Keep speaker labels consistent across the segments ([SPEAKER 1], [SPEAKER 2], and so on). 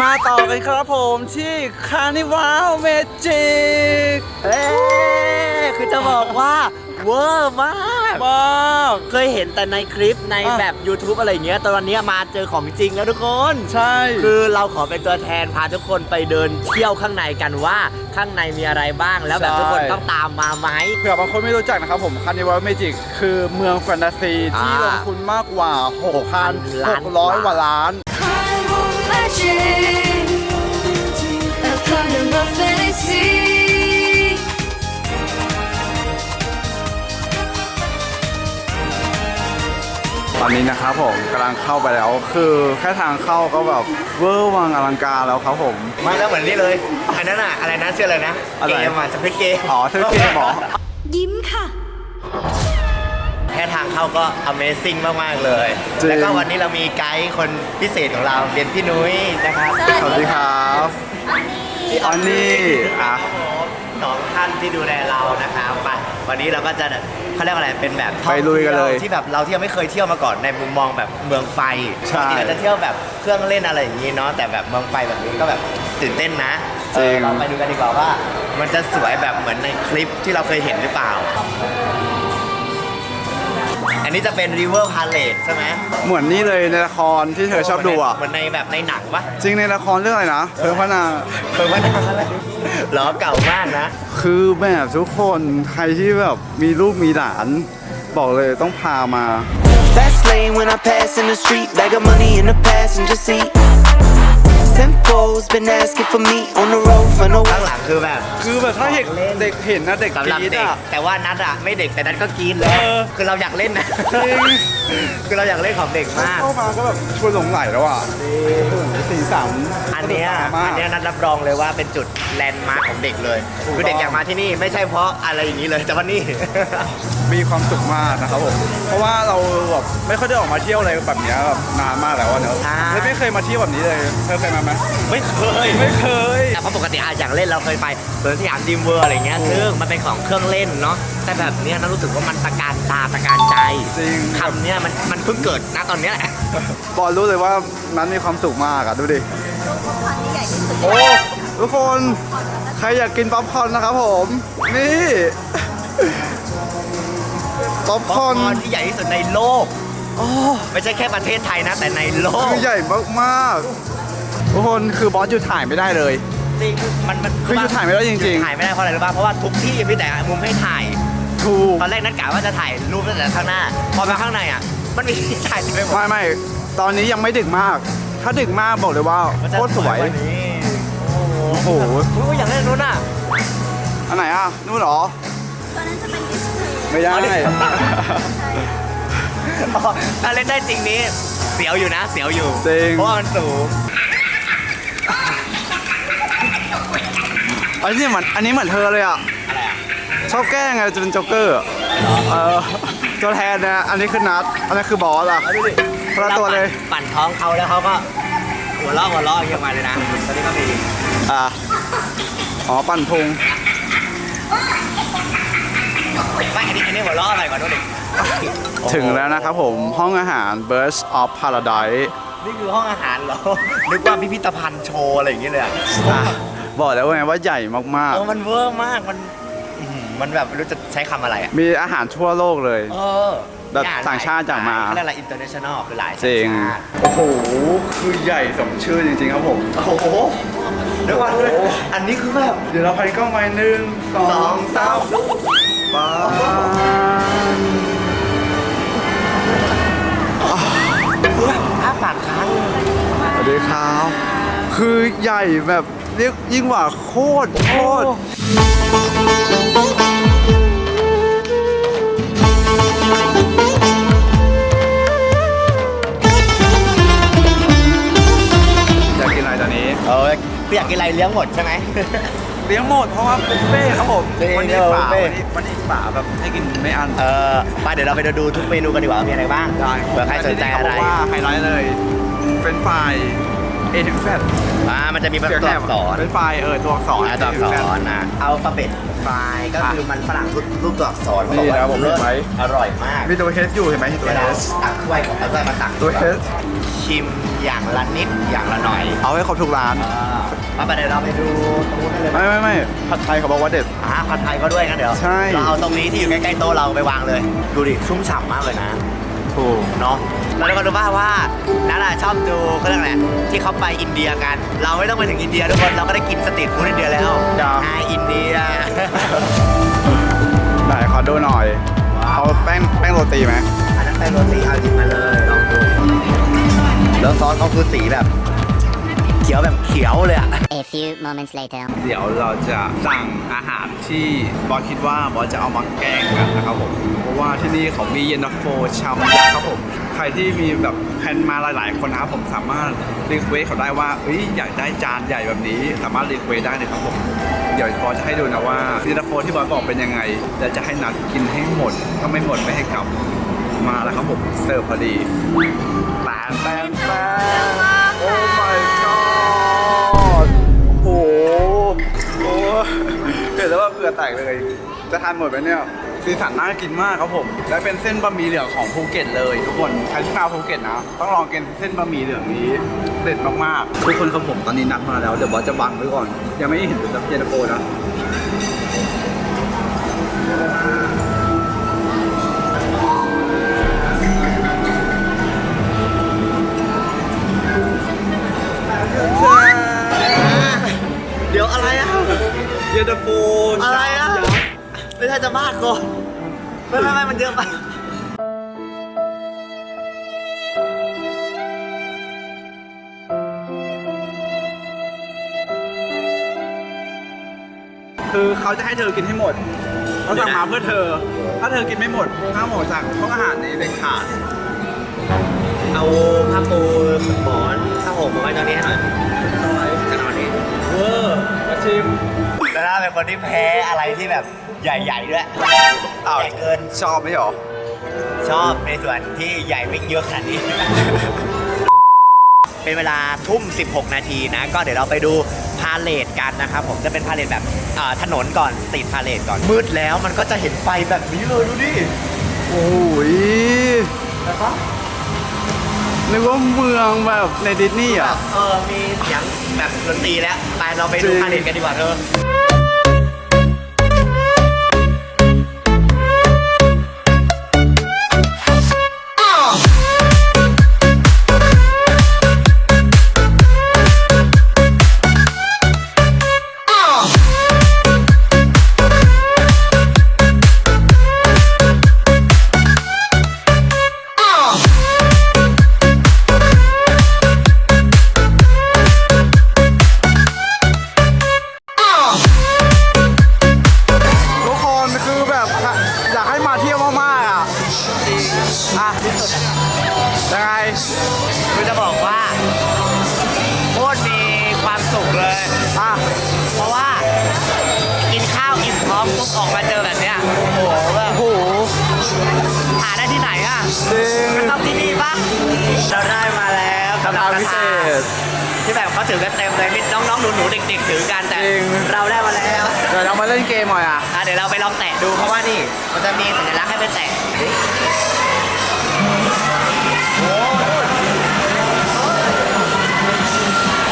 [SPEAKER 1] มาต่อกันครับผมที่คาร์นิวัลเมจิก
[SPEAKER 2] เอ้ยคือจะบอกว่าเวอร์มาก
[SPEAKER 1] มาก
[SPEAKER 2] เคยเห็นแต่ในคลิปใน
[SPEAKER 1] อะ
[SPEAKER 2] แบบ YouTube อะไรอย่างเงี้ยแต่วันนี้มาเจอของจริงแล้วทุกคน
[SPEAKER 1] ใช่
[SPEAKER 2] คือเราขอเป็นตัวแทนพาทุกคนไปเดินเที่ยวข้างในกันว่าข้างในมีอะไรบ้าง แล้วแบบทุกคนต้องตามมาไหม
[SPEAKER 1] เผื่อบางคนไม่รู้จักนะครับผมคาร์นิวัลเมจิกคือเมืองแฟนตาซี ที่
[SPEAKER 2] อ่า
[SPEAKER 1] ลงทุนมากกว่า
[SPEAKER 2] ล้าน
[SPEAKER 1] 6,600กว่าล้าน อนนี้นะครับผมกำลังเข้าไปแล้ว คือแค่ทางเข้าก็แบบเวอร์วังอลังการแล้วครับผม
[SPEAKER 2] มาแล้วเหมือนนี่เลย อันนั้นอะอะไรนะชื่ออะไรนะ
[SPEAKER 1] อะไร
[SPEAKER 2] เกมอะสเปกเกม
[SPEAKER 1] อ๋อซื้อเกมเหรอ
[SPEAKER 3] ยิ้มค่ะ
[SPEAKER 2] แค่ทางเข้าก็ Amazing มาก ๆ เลย
[SPEAKER 1] จริง
[SPEAKER 2] แล้วก็วันนี้เรามีไกด์คนพิเศษของเราเป็นพี่นุ้ยนะครับ
[SPEAKER 1] สวัสดีครับอันนี้อะ
[SPEAKER 2] สองท่านที่ดูแลเรานะครับไปวันนี้เราก็จะ เขาเรียกว่าอะไรเป็นแบบ
[SPEAKER 1] ไปลุยกันเลย
[SPEAKER 2] ที่แบบเราที่ยังไม่เคยเที่ยวมาก่อนในมุมมองแบบเมืองไฟ
[SPEAKER 1] ใช่
[SPEAKER 2] ปกติเราจะเที่ยวแบบเครื่องเล่นอะไรอย่างนี้เนาะแต่แบบเมืองไฟแบบนี้ก็แบบตื่นเต้นนะ
[SPEAKER 1] จริง
[SPEAKER 2] เออเราไปดูกันดีกว่าว่า มันจะสวยแบบเหมือนในคลิปที่เราเคยเห็นหรือเปล่า อันนี้จะเป็น River Palace ใช่ไหม
[SPEAKER 1] เหมือนนี่เลยในละครที่เธอชอบดูอะ
[SPEAKER 2] เหมือนในแบบในหนังปะ
[SPEAKER 1] จริงในละครเรื่องอะไรนะเพลิงพระนาง
[SPEAKER 2] เพิ่งมาทำอะไรเหรอเก่ามากนะ
[SPEAKER 1] คือแบบทุกคนใครที่แบบมีลูกมีหลาน บอกเลยต้องพามา
[SPEAKER 4] Fast lane when I pass in the street. Bag of money in the passenger seat. Simcoe's been asking for me on the road for no
[SPEAKER 2] ข้างหลังคือแบบ
[SPEAKER 1] คือแบบถ้าเด็กเด็กเห็นนะเด็ก
[SPEAKER 2] สำ
[SPEAKER 1] ก
[SPEAKER 2] หรับ
[SPEAKER 1] รี๊ด
[SPEAKER 2] เด็ก
[SPEAKER 1] อะ
[SPEAKER 2] แต่ว่านัดอะไม่เด็กแต่นัดก็กรีนแล้ว
[SPEAKER 1] เออ
[SPEAKER 2] คือเราอยากเล่นนะ
[SPEAKER 1] จริง
[SPEAKER 2] คือเราอยากเล่นของเด็กมาก
[SPEAKER 1] เข้ามาก็แบบชวนหลงไหลแล้วอะสีสัน
[SPEAKER 2] อันเนี้ย
[SPEAKER 1] สกมาก
[SPEAKER 2] อันเนี้ยนัดรับรองเลยว่าเป็นจุดแลนด์มาร์คของเด็กเลย
[SPEAKER 1] ถูก
[SPEAKER 2] คือเด็ก
[SPEAKER 1] ต้อง
[SPEAKER 2] อยากมาที่นี่ไม่ใช่เพราะอะไรอย่างนี้เลยแต่ว่านี่
[SPEAKER 1] มีความสุขมากนะครับผมเพราะว่าเราแบบไม่ค่อยได้ออกมาเที่ยวอะไรแบบเนี้ยแบบนานมากแล้วอะเนอะ
[SPEAKER 2] ใช่
[SPEAKER 1] แล้วไม่เคยมาเที่ยวแบบนี้เลยเธอเคยมาไหม
[SPEAKER 2] ไม่เคย
[SPEAKER 1] ไม่เคย
[SPEAKER 2] แต่เพราะปกติอาอย่างเล่นเราเคยไปสวนสยามดีมเวอร์อะไรเงี้ยซึ่งมันเป็นของเครื่องเล่นเนาะแต่แบบเนี้ยนัดรู้สึกว่ามันตะการตาตะการใจ
[SPEAKER 1] จริง
[SPEAKER 2] คำเนี้ยมันมันเพิ่งเกิดนะตอนเนี้ยแหละ
[SPEAKER 1] บอลรู้เลยว่านั้นมีความสุขมากอะดูดิโอ้ทุกคนใครอยากกินป๊อปคอร์นนะครับผม นี่ป๊อปค
[SPEAKER 2] ป๊อ
[SPEAKER 1] อ
[SPEAKER 2] ป
[SPEAKER 1] ร์น
[SPEAKER 2] คอร์นที่ใหญ่ที่สุดในโลก
[SPEAKER 1] โอ้
[SPEAKER 2] ไม่ใช่แค่ประเทศไทยนะแต่ในโลก
[SPEAKER 1] คือใหญ่มากๆ ทุกคนคือบอสหยุดถ่ายไม่ได้เลย
[SPEAKER 2] จริงมันมัน
[SPEAKER 1] คือหยุดถ่ายไม่ได้จริงๆ
[SPEAKER 2] ถ่ายไม่ได้เพราะอะไรรู้ป่ะเพราะว่าทุกที่มีแต่มุมให้ถ่าย
[SPEAKER 1] ถูก
[SPEAKER 2] ตอนแรกนัดกะว่าจะถ่ายรูปตั้งแต่ข้างหน้า พอมาข้างในอะ มันมีที่ถ่ายเต็มไปหมด
[SPEAKER 1] ไม่ไม่ตอนนี้ยังไม่ดึกมาก ถ้าดึกมากบอกเลยว่า
[SPEAKER 2] มันจะ
[SPEAKER 1] โคตรสวย
[SPEAKER 2] กว่านี้
[SPEAKER 1] โอ้โห
[SPEAKER 2] โอ้โหอยากเล่นนู้นอะ
[SPEAKER 1] อันไหนอะ นู่นเหรอ
[SPEAKER 3] ตอนนั้นจะเป็นดิสเพลย์
[SPEAKER 1] ไม่ได้
[SPEAKER 2] อ๋อนี่อ๋อถ้าเล่นได้จริงนี้ เสียวอยู่นะ เสียวอยู่
[SPEAKER 1] จริง
[SPEAKER 2] เพราะว่ามันสูง
[SPEAKER 1] อันนี้เหมือนอันนี้เหมือนเธอเลยอะ
[SPEAKER 2] อะไรอะ
[SPEAKER 1] ชอบแกล้งไงจะเป็นโจ๊กเกอร์อะเออตัวแทนนะอันนี้คือนัดอันนี้นคือบอสอะ
[SPEAKER 2] เอาดูดิ
[SPEAKER 1] คนละตัวเลย
[SPEAKER 2] ปั่นท้องเขาแล้วเขาก็หัวเราะหัวเราะอย่างเงี้ยมาเลยนะตอนนี้ก็มี
[SPEAKER 1] อะอ๋อปั่นพุง
[SPEAKER 2] ไม่อันนี้อันนี้หัวเราะอะไรกว่านู้นดิ
[SPEAKER 1] ถึงแล้วนะครับผมห้องอาหาร Burst of Paradise
[SPEAKER 2] นี่คือห้องอาหารเหรอ นึกว่าพิพิธภัณฑ์โชว์อะไรอย่างเงี้ยเลยอะ
[SPEAKER 1] อะ บอกแล้วไงว่าใหญ่มาก
[SPEAKER 2] เออมันเวอร์มากมันอื้อหือมันแบบไม่รู้จะใช้คำอะไรอะ
[SPEAKER 1] ๆ มีอาหารทั่วโลกเลย
[SPEAKER 2] เออ
[SPEAKER 1] แบบต่างชาติจากมา
[SPEAKER 2] เขาเรียกอะไร international คือหลาย
[SPEAKER 1] จริง
[SPEAKER 2] ชาติ
[SPEAKER 1] โอ้โห คือใหญ่สมชื่อจริงๆครับผม
[SPEAKER 2] โอ้โหเดี๋ยวก่อนอันนี้คือแบบ
[SPEAKER 1] เดี๋ยวเราไปกล้องไว้หนึ่งสอ
[SPEAKER 2] สองงสาม
[SPEAKER 1] ป้า
[SPEAKER 2] อ้าปากค้าง
[SPEAKER 1] สวัสดีครับ คือใหญ่แบบ เรียกยิ่งกว่าโคตรโคตรอยากกินอะไรตอนนี้
[SPEAKER 2] เอออยากกินอะไรเลี้ยงหมดใช่ไหม
[SPEAKER 1] เลี้ยงหมดเพราะว่าบุฟเฟ่ต์ครับผม
[SPEAKER 2] จริง
[SPEAKER 1] วันนี้ป่า
[SPEAKER 2] บุฟเฟ่ต์
[SPEAKER 1] วันนี้วันนี้ป่าแบบให้กินไม่อัน
[SPEAKER 2] เออไปเดี๋ยวเราไปดูทุกเมนูกันดีกว่าว่ามีอะไรบ้าง
[SPEAKER 1] ได้
[SPEAKER 2] เผื่อใครสนใจอะไร
[SPEAKER 1] แต่ที่นี่เขาบอกว่าไฮไลท์เลยเป็นไฟร A ถึง Z
[SPEAKER 2] อ่ามันจะมีแบบตัวอักษร
[SPEAKER 1] เป็นไฟล์เออตัวอักษร
[SPEAKER 2] อ่าตัวอักษรนะอัลฟาเบตไฟก็คือมันฝรั่งรูปรูปตัวอักษร
[SPEAKER 1] นี่นะผมเห็นไหม
[SPEAKER 2] อร่อยมาก
[SPEAKER 1] มีตัว H อยู่เห็นไหมตัว
[SPEAKER 2] เวลา
[SPEAKER 1] H
[SPEAKER 2] ตักถ้วยของเอาถ้วยมาตัก
[SPEAKER 1] ตัว H
[SPEAKER 2] ชิมอย่างละนิดอย่างละหน่อย
[SPEAKER 1] เอาให้ครบทุกร้าน
[SPEAKER 2] อ่ามาไปเดี๋ยวเราไปดูตรงนู้นกันเลยไหม
[SPEAKER 1] ไม่ไม่ไม่ผัดไทยเขาบอกว่าเด็ด
[SPEAKER 2] อ่าผัดไทยก็ด้วยกันเดี๋ยว
[SPEAKER 1] ใช่
[SPEAKER 2] เราเอาตรงนี้ที่อยู่ใกล้ๆโต๊ะเราไปวางเลย ดูดิชุ่มฉ่ำมากเลยนะ
[SPEAKER 1] ถูก
[SPEAKER 2] เนาะแล้วก็รู้ป่าว่านัทอะชอบดูเขาเรียกอะไรที่เขาไปอินเดียกัน เราไม่ต้องไปถึงอินเดียทุกคนเราก็ได้กินสตรีทฟู้ดอินเดียแล้วอ่าอินเดีย
[SPEAKER 1] ไหนขอดูหน่อย
[SPEAKER 2] ว้าว
[SPEAKER 1] เอาแป้งแป้งโรตีไหม
[SPEAKER 2] อันนั้นเป็นโรตีเอาหยิบมาเลยลองดูแล้วซอสเขาคือสีแบบ เขียวแบบเขียวเลยอะ
[SPEAKER 5] A few moments later.
[SPEAKER 1] เดี๋ยวเราจะสั่งอาหารที่บอสคิดว่าบอสจะเอามาแกล้งกันนะครับผม เพราะว่าที่นี่เขามีเย็นตาโฟชามยักษ์ครับผม ใครที่มีแบบแพนมาหลายๆ คนนะครับผมสามารถรีเควสเขาได้ว่าเอ้ยอยากได้จานใหญ่แบบนี้สามารถรีเควสได้เลยครับผม เดี๋ยวบอสจะให้ดูนะว่าเย็นตาโฟที่บอสบอกเป็นยังไงเดี๋ยวจะให้นัดกินให้หมดถ้าไม่หมดไม่ให้กลับมาแล้วครับผมเสิร์ฟพอดีแปมแปมแปมโอ้ my อแตกเลย จะทานหมดไหมเนี่ยสีสันน่ากินมากครับผม และเป็นเส้นบะหมี่เหลืองของภูเก็ตเลย ทุกคนใครที่มาภูเก็ตนะต้องลองกินเส้นบะหมี่เหลืองนี้เด็ดมากๆทุกคนครับผมตอนนี้นัดมาแล้วเดี๋ยวบอสจะบังไว้ก่อน ยังไม่เห็นเป็นเย็นตาโฟนะ
[SPEAKER 2] เยอะไป
[SPEAKER 1] คือเขาจะให้เธอกินให้หมดเขาสั่งมาเพื่อเธอ ถ้าเธอกินไม่หมดห้ามออกจากห้องอาหารนี้เด็ดขาด
[SPEAKER 2] เอาผ้าปูหมอนผ้าห่มมาไว้ตรงนี้ให้หน่อยจะนอนนี้
[SPEAKER 1] เวอร์มาชิม
[SPEAKER 2] แล้วน่าเป็นคนที่แพ้อะไรที่แบบ ใหญ่ๆด้วย
[SPEAKER 1] อ้าว
[SPEAKER 2] ใหญ่เกิน
[SPEAKER 1] ชอบไหมหรอ
[SPEAKER 2] ชอบในส่วนที่ใหญ่ไม่เยอะขนาดนี้ เป็นเวลาทุ่ม 16 นาทีนะ ก็เดี๋ยวเราไปดูพาเลทกันนะครับผมจะเป็นพาเลทแบบอ่าถนนก่อนสตรีทพาเลทก่อน มืดแล้วมันก็จะเห็นไฟแบบนี้เลยดูดิ
[SPEAKER 1] โอ้ยนึกว่าเมืองแบบในดิสนีย์
[SPEAKER 2] แบ
[SPEAKER 1] อะ
[SPEAKER 2] บเออมีเสียงแบบดนตรีแล้ว ไปเราไปดู
[SPEAKER 1] จริง
[SPEAKER 2] พาเลทกันดีกว่าเธอ
[SPEAKER 1] เรา
[SPEAKER 2] ได้มาแล้วสำหรับ
[SPEAKER 1] กระทะพิเศษ
[SPEAKER 2] ที่แบบเขาถือกันเต็มเลยมีน้องๆหนูๆเด็กๆ ถือกันแต่
[SPEAKER 1] จริง
[SPEAKER 2] เราได้มาแล้ว
[SPEAKER 1] เดี๋ยวเรามาเล่นเกมหน่อยอะ
[SPEAKER 2] อะเดี๋ยวเราไปลองแตะดูเพราะว่านี่มันจะมีสัญลักษณ์ให้เป็นแตะโอ้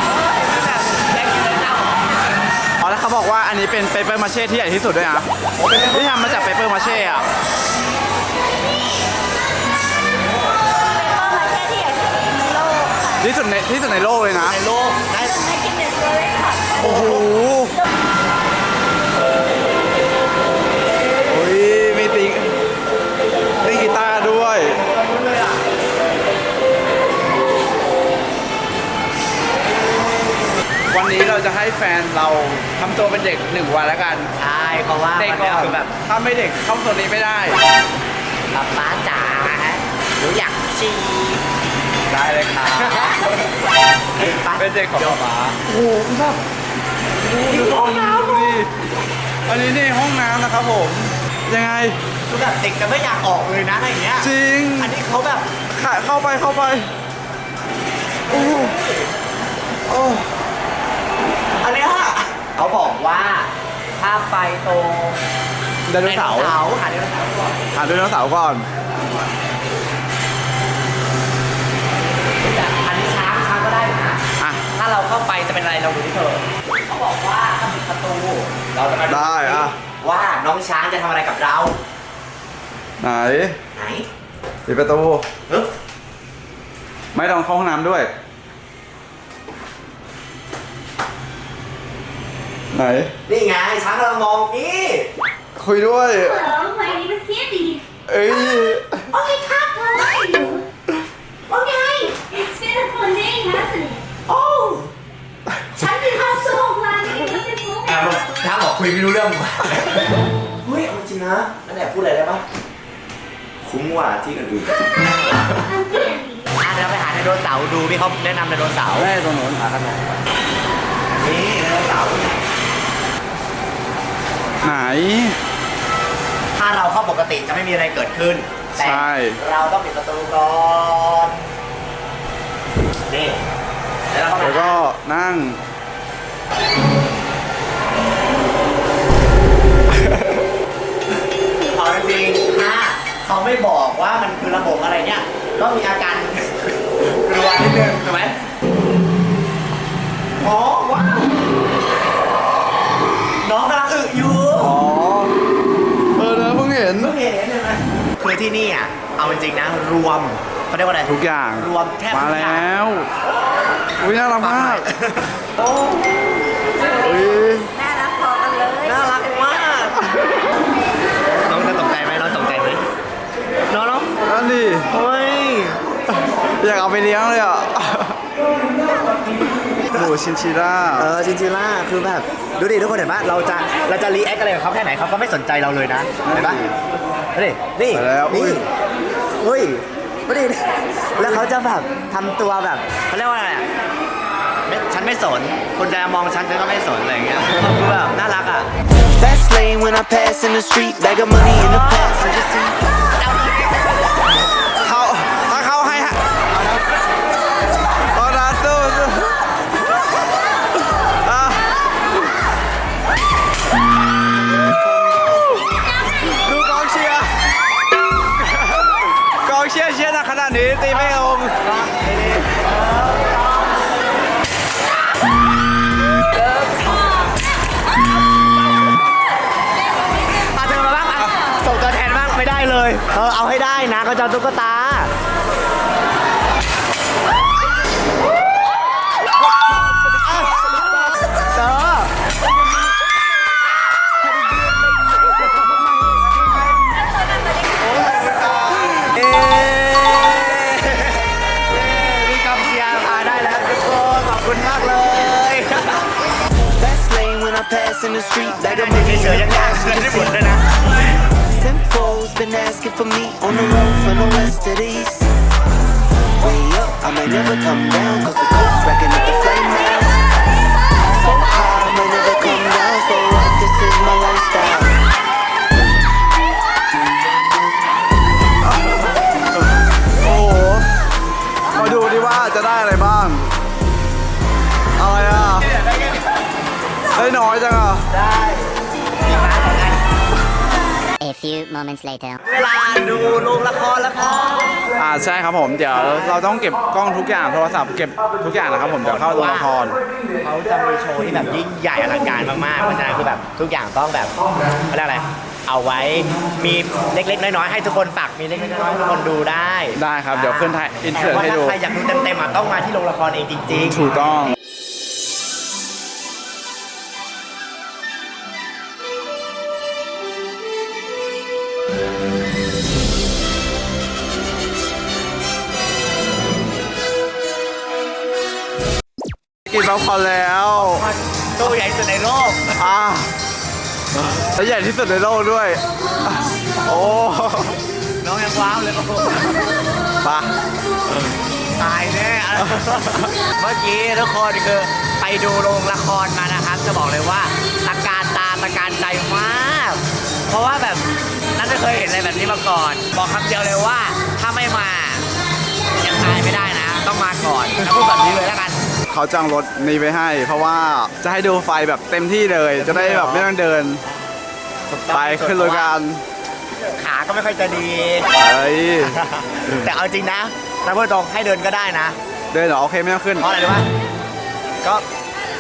[SPEAKER 2] โหแบบแรงอยู่เลยนะ
[SPEAKER 1] อ๋อแล้วเขาบอกว่าอันนี้เป็นเปเปอร์มาเช่ที่ใหญ่ที่สุดด้วยนะที่ทำมาจากเปเปอร์มาเช่อะ
[SPEAKER 3] ที่ใหญ่ที่สุดในโลกค่ะ
[SPEAKER 1] ที่สุดในที่สุดในโลกเลยนะ
[SPEAKER 2] ในโลกได้
[SPEAKER 3] ในกินเนสเวิลด์ค่ะ
[SPEAKER 1] โอ้โหโอ้ยมีติเล่นกีตาร์ด้วยวันนี้เราจะให้แฟนเราทำตัวเป็นเด็กหนึ่งวันแล้วกัน
[SPEAKER 2] ใช่เพราะว่า
[SPEAKER 1] เด็ก
[SPEAKER 2] มัน
[SPEAKER 1] ก่
[SPEAKER 2] เนี่ย
[SPEAKER 1] อน
[SPEAKER 2] คือแบบ
[SPEAKER 1] ถ้าไม่เด็กเข้าโซนนี้ไม่ได้
[SPEAKER 2] ป๊าป๊าจ๋าหนูอยากชี
[SPEAKER 1] ได้เลยครับเป็นเด็กของหมาโอ้โหครับดูห้องน้ำดูดิอันนี้นี่ห้องน้ำนะครับผม ยังไง
[SPEAKER 2] คือแบบเด็กจะไม่อยากออกเลยนะอะไรย่างเงี้ย
[SPEAKER 1] จริง
[SPEAKER 2] อันนี้เขาแบบ
[SPEAKER 1] เข้าไปเข้าไป โอ้โอ้
[SPEAKER 2] อันนี้ฮะเขาบอกว่าถ้า
[SPEAKER 1] ไปโตรดโนเสา
[SPEAKER 2] หาไดโนเสาก่อน
[SPEAKER 1] หาไดโนเสาก่อน
[SPEAKER 2] ช้างช้างก็ได้นะ
[SPEAKER 1] อะ
[SPEAKER 2] ถ้าเราเข้าไปจะเป็นอะไรเราดูที่เธอเขาบอกว่าถ้าปิดประตูเราจะมาดู
[SPEAKER 1] ได้อะ
[SPEAKER 2] ว่าน้องช้างจะทำอะไรกับเรา
[SPEAKER 1] ไหน
[SPEAKER 2] ไหน
[SPEAKER 1] ปิดประตู
[SPEAKER 2] เฮ้ย
[SPEAKER 1] ไม่ต้องเข้าห้องน้ำด้วย ไหน
[SPEAKER 2] นี่ไงช้างกำลังมองนี่
[SPEAKER 1] คุยด้วย
[SPEAKER 3] Hello, my name is Candy.
[SPEAKER 1] เอ้ย
[SPEAKER 3] Okay, Cap, how are you? Okay. It's been a fun day, hasn't it?
[SPEAKER 2] โอ้
[SPEAKER 3] I'm so glad that you took this
[SPEAKER 2] แอมน้าบอกคุยไม่รู้เรื่องว่ะเฮ้ยเอาจริงนะนั่นแหละพูดอะไรได้ปะคุ้มกว่าที่อื่นๆ
[SPEAKER 3] I'm Candy.
[SPEAKER 2] อะเดียวเราไปหาไดโนเสาร์ดูพี่เขาแนะนำไดโนเสาร์
[SPEAKER 1] แม่ตรงนู้นอะข้างใน
[SPEAKER 2] นี่ไดโนเสาร์
[SPEAKER 1] ไหน
[SPEAKER 2] ถ้าเราเข้าปกติจะไม่มีอะไรเกิดขึ้นแต่
[SPEAKER 1] ใช่
[SPEAKER 2] เราต้องปิดประตูก่อน แล้วก็
[SPEAKER 1] นั่ง
[SPEAKER 2] ทุกอ
[SPEAKER 1] ย่าง
[SPEAKER 2] รวมแทบ
[SPEAKER 1] มา
[SPEAKER 2] ทุกอย่าง
[SPEAKER 1] แล้วอุ้ยน่ารักมาก
[SPEAKER 2] โอ้
[SPEAKER 1] อุ้ย
[SPEAKER 2] น่ารักมากน้องจะตกใจไหมน้องตกใจไหมน้องน้อง
[SPEAKER 1] นั่นดิ
[SPEAKER 2] เฮ้ย
[SPEAKER 1] อยากเอาไปเลี้ยงเลยอะหมูชินชิล่า
[SPEAKER 2] เออจินจิล่าคือแบบดูดิทุกคนเห็นปะเราจะเราจะรีแอคอะไรกับเขาแค่ไหนเขาก็ไม่สนใจเราเลยนะเห็นปะดูดินี่
[SPEAKER 1] ไปแล้วอุ้
[SPEAKER 2] นี่
[SPEAKER 1] ย
[SPEAKER 2] เฮ้ยดูดิ แล้วเขาจะแบบทำตัวแบบเขาเรียกว่าอะไรอะไม่ฉันไม่สนคุณจะมองฉันฉันก็ไม่สนอะไรอย่างเงี้ยคือแบบน่ารักอะ
[SPEAKER 4] Fast lane when I pass in the street. Bag of money in the
[SPEAKER 1] past. I just see. เขา
[SPEAKER 2] จะเอาตุ๊กตาเจอเอ๊มีกองเชียร์พาได้แล้วทุกคน ขอบคุณมากเลย
[SPEAKER 4] Fast lane when I pass in the street. Bag of
[SPEAKER 2] เฉ
[SPEAKER 4] money
[SPEAKER 2] ย
[SPEAKER 4] in
[SPEAKER 2] ๆ
[SPEAKER 4] the
[SPEAKER 2] ยังยากเงิน
[SPEAKER 4] passenger
[SPEAKER 2] ได้หมด
[SPEAKER 4] seat.
[SPEAKER 2] เลยนะ
[SPEAKER 4] Simcoe's been asking for me on the road from the west to the east. Way up, I might never come down, cause the coast racking up the flame now. So high, I might never come down, so what? This is my lifestyle.
[SPEAKER 1] โอ้โห มาดูดิว่าจะได้อะไรบ้าง อะไรอ่ะ ได้น้อยจังอ่ะ
[SPEAKER 5] A few moments later.
[SPEAKER 2] เวลาดูโรงละครแล้วครับ
[SPEAKER 1] อ่าใช่ครับผมเดี๋ยวเราต้องเก็บกล้องทุกอย่างโทรศัพท์เก็บทุกอย่างนะครับผมเดี๋ยวเข้าโรงละคร
[SPEAKER 2] เขาจะมีโชว์ที่แบบยิ่งใหญ่อลังการมากๆเพราะฉะนั้นคือแบบทุกอย่างต้องแบบเขาเรียกอะไรเอาไว้มีเล็กๆน้อยๆให้ทุกคนฝากมีเล็กๆน้อยๆให้ทุกคนดูได้
[SPEAKER 1] ได้ครับเดี๋ยวขึ้นถ่าย insert
[SPEAKER 2] แต่ว่า
[SPEAKER 1] ให้ดู
[SPEAKER 2] ถ้าใครอยากดูเต็มๆอะต้องมาที่โรงละครเองจริงๆ
[SPEAKER 1] ถูกต้อง กินป๊อปคอร์นแล้ว
[SPEAKER 2] ตู้ใหญ่สุดในโลก
[SPEAKER 1] อ่าแล้วใหญ่ที่สุดในโลกด้วย โอ้
[SPEAKER 2] น้องยังว้าวเลยโอ้โห
[SPEAKER 1] ปะ
[SPEAKER 2] ตายแน่เมื่อกี้ทุกคนคือไปดูโรงละครมานะครับ จะบอกเลยว่าตะการตาตะการใจมาก เพราะว่าแบบนั่นไม่เคยเห็นอะไรแบบนี้มาก่อน บอกคำเดียวเลยว่าถ้าไม่มายังตายไม่ได้นะ ต้องมาก่อนแล้วพูดแบบนี้เลยแล้วกัน
[SPEAKER 1] เขาจ้างรถนี้ไปให้ เพราะว่าจะให้ดูไฟแบบเต็มที่เลย จะได้แบบไม่ต้องเดิน
[SPEAKER 2] ถูกต้อง
[SPEAKER 1] ไปขึ้นรถกัน
[SPEAKER 2] ขาก็ไม่ค่อยจะดี
[SPEAKER 1] เฮ้ย
[SPEAKER 2] แต่เอาจริงนะนะพูดตรงให้เดินก็ได้นะ
[SPEAKER 1] เดินเหรอโอเคไม่ต้องขึ้น
[SPEAKER 2] เพราะอะไรรู้ปะก็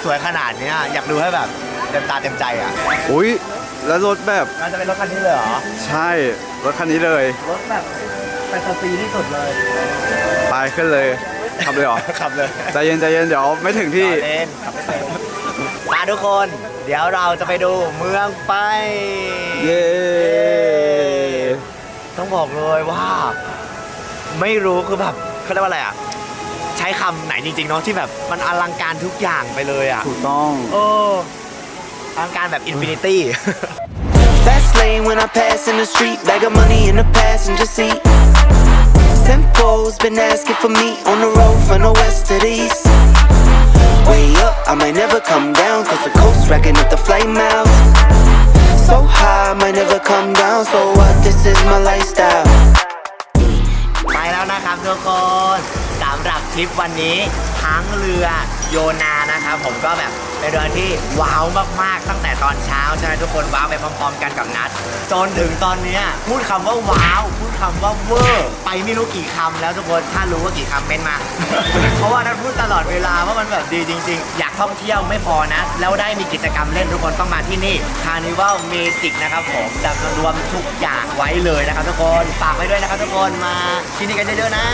[SPEAKER 2] สวยขนาดเนี้ยอยากดูให้แบบเต็มตาเต็มใจอะ
[SPEAKER 1] อุ้ยแล้วรถแบบ
[SPEAKER 2] น่าจะเป็นรถคันนี้เลยเหรอ
[SPEAKER 1] ใช่รถคันนี้เลย
[SPEAKER 2] รถแบบแฟนตาซีที่สุดเลย
[SPEAKER 1] ไปขึ้นเลย ขับเลยเหรอ
[SPEAKER 2] ขับเลย
[SPEAKER 1] ใจเย็นใจเย็นเดี๋ยวไม่ถึงที่
[SPEAKER 2] เล่นขับไม่เป็นมาทุกคน เดี๋ยวเราจะไปดูเมืองไฟ
[SPEAKER 1] เย้
[SPEAKER 2] ต้องบอกเลยว่า ไม่รู้คือแบบเขาเรียกว่าอะไรอะ ใช้คำไหนจริงๆเนาะที่แบบมันอลังการทุกอย่างไปเลยอะ
[SPEAKER 1] ถูกต้อง
[SPEAKER 2] โอ้อลังการแบบอินฟินิตี้
[SPEAKER 4] Fast lane when I pass in the street, bag of money in the passenger seat. Simcoe's been asking for me on the road from the west to the east. Way up, I might never come down, cause the coast racking up the flight miles. So high, I might never come down, so what? This is my lifestyle.
[SPEAKER 2] ไปแล้วนะครับทุกคนสำหรับทริปวันนี้ทั้งเรือโยนา นะครับผมก็แบบเป็นเรือนที่ว้าวมากๆ ตั้งแต่ตอนเช้าใช่ไหมทุกคนว้าวไปพร้อมๆ กันกับนัดจนถึงตอนเนี้ยพูดคำว่าว้าวพูดคำว่าเวอร์ไปไม่รู้กี่คำแล้วทุกคนถ้ารู้ว่ากี่คำเม้นมา เพราะว่านัดพูดตลอดเวลาว่ามันแบบดีจริง ๆ อยากท่องเที่ยวไม่พอนะ แล้วได้มีกิจกรรมเล่นทุกคนต้องมาที่นี่คาร์นิวัลเมจิกนะครับผมจะรวมทุกอย่างไว้เลยนะครับทุกคนฝากไว้ด้วยนะครับทุกคนมาที่นี่กันเยอะๆนะ